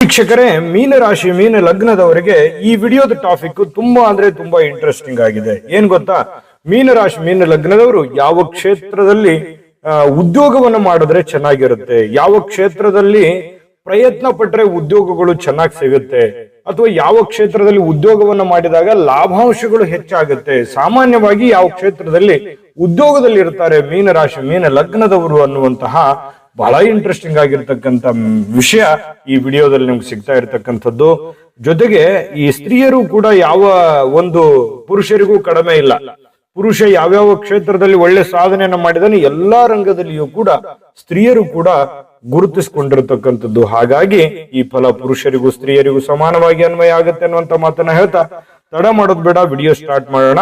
ವೀಕ್ಷಕರೇ ಮೀನ ರಾಶಿ ಮೀನ ಲಗ್ನದವರಿಗೆ ಈ ವಿಡಿಯೋದ ಟಾಪಿಕ್ ತುಂಬಾ ಅಂದ್ರೆ ತುಂಬಾ ಇಂಟ್ರೆಸ್ಟಿಂಗ್ ಆಗಿದೆ. ಏನ್ ಗೊತ್ತಾ? ಮೀನ ರಾಶಿ ಮೀನ ಲಗ್ನದವರು ಯಾವ ಕ್ಷೇತ್ರದಲ್ಲಿ ಉದ್ಯೋಗವನ್ನು ಮಾಡಿದ್ರೆ ಚೆನ್ನಾಗಿರುತ್ತೆ, ಯಾವ ಕ್ಷೇತ್ರದಲ್ಲಿ ಪ್ರಯತ್ನ ಪಟ್ಟರೆ ಉದ್ಯೋಗಗಳು ಚೆನ್ನಾಗಿ ಸಿಗುತ್ತೆ, ಅಥವಾ ಯಾವ ಕ್ಷೇತ್ರದಲ್ಲಿ ಉದ್ಯೋಗವನ್ನು ಮಾಡಿದಾಗ ಲಾಭಾಂಶಗಳು ಹೆಚ್ಚಾಗುತ್ತೆ, ಸಾಮಾನ್ಯವಾಗಿ ಯಾವ ಕ್ಷೇತ್ರದಲ್ಲಿ ಉದ್ಯೋಗದಲ್ಲಿ ಇರ್ತಾರೆ ಮೀನ ರಾಶಿ ಮೀನ ಲಗ್ನದವರು ಅನ್ನುವಂತಹ ಬಹಳ ಇಂಟ್ರೆಸ್ಟಿಂಗ್ ಆಗಿರ್ತಕ್ಕಂಥ ವಿಷಯ ಈ ವಿಡಿಯೋದಲ್ಲಿ ನಿಮ್ಗೆ ಸಿಗ್ತಾ ಇರತಕ್ಕಂಥದ್ದು. ಜೊತೆಗೆ ಈ ಸ್ತ್ರೀಯರು ಕೂಡ ಯಾವ ಒಂದು ಪುರುಷರಿಗೂ ಕಡಿಮೆ ಇಲ್ಲ. ಪುರುಷ ಯಾವ್ಯಾವ ಕ್ಷೇತ್ರದಲ್ಲಿ ಒಳ್ಳೆ ಸಾಧನೆಯನ್ನ ಮಾಡಿದಾನೆ ಎಲ್ಲಾ ರಂಗದಲ್ಲಿಯೂ ಕೂಡ ಸ್ತ್ರೀಯರು ಕೂಡ ಗುರುತಿಸಿಕೊಂಡಿರತಕ್ಕಂಥದ್ದು. ಹಾಗಾಗಿ ಈ ಫಲ ಪುರುಷರಿಗೂ ಸ್ತ್ರೀಯರಿಗೂ ಸಮಾನವಾಗಿ ಅನ್ವಯ ಆಗುತ್ತೆ ಅನ್ನುವಂತ ಮಾತನ್ನ ಹೇಳ್ತಾ ತಡ ಮಾಡೋದ್ ಬೇಡ ವಿಡಿಯೋ ಸ್ಟಾರ್ಟ್ ಮಾಡೋಣ.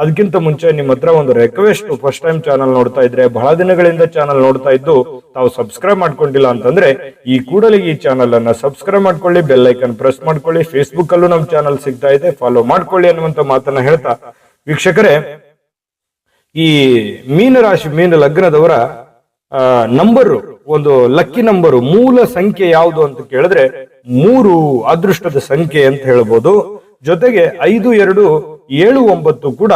ಅದಕ್ಕಿಂತ ಮುಂಚೆ ನಿಮ್ಮ ಹತ್ರ ಒಂದು ರಿಕ್ವೆಸ್ಟ್ ಫಸ್ಟ್ ಟೈಮ್ ಚಾನಲ್ ನೋಡ್ತಾ ಇದ್ರೆ ಬಹಳ ದಿನಗಳಿಂದ ಚಾನಲ್ ನೋಡ್ತಾ ಇದ್ದು ತಾವು ಸಬ್ಸ್ಕ್ರೈಬ್ ಮಾಡ್ಕೊಂಡಿಲ್ಲ ಅಂತಂದ್ರೆ ಈ ಕೂಡಲೇ ಈ ಚಾನಲ್ ಅನ್ನ ಸಬ್ಸ್ಕ್ರೈಬ್ ಮಾಡ್ಕೊಳ್ಳಿ ಬೆಲ್ ಐಕನ್ ಪ್ರೆಸ್ ಮಾಡ್ಕೊಳ್ಳಿ ಫೇಸ್ಬುಕ್ ಅಲ್ಲೂ ನಮ್ ಚಾನಲ್ ಸಿಗ್ತಾ ಇದೆ ಫಾಲೋ ಮಾಡ್ಕೊಳ್ಳಿ ಅನ್ನುವಂತ ಮಾತನ್ನ ಹೇಳ್ತಾ ವೀಕ್ಷಕರೇ, ಈ ಮೀನ ರಾಶಿ, ಮೀನ ಲಗ್ನದವರ ನಂಬರ್ ಒಂದು ಲಕ್ಕಿ ನಂಬರು ಮೂಲ ಸಂಖ್ಯೆ ಯಾವುದು ಅಂತ ಕೇಳಿದ್ರೆ ಮೂರು ಅದೃಷ್ಟದ ಸಂಖ್ಯೆ ಅಂತ ಹೇಳ್ಬೋದು. ಜೊತೆಗೆ ಐದು, ಎರಡು, ಏಳು, ಒಂಬತ್ತು ಕೂಡ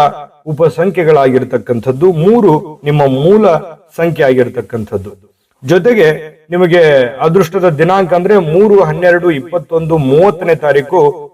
ಉಪ ಸಂಖ್ಯೆಗಳಾಗಿರ್ತಕ್ಕಂಥದ್ದು ಮೂರು ನಿಮ್ಮ ಮೂಲ ಸಂಖ್ಯೆ ಆಗಿರ್ತಕ್ಕಂಥದ್ದು. ಜೊತೆಗೆ ನಿಮಗೆ ಅದೃಷ್ಟದ ದಿನಾಂಕ ಅಂದ್ರೆ ಮೂರು, ಹನ್ನೆರಡು, ಇಪ್ಪತ್ತೊಂದು, ಮೂವತ್ತನೇ ತಾರೀಕು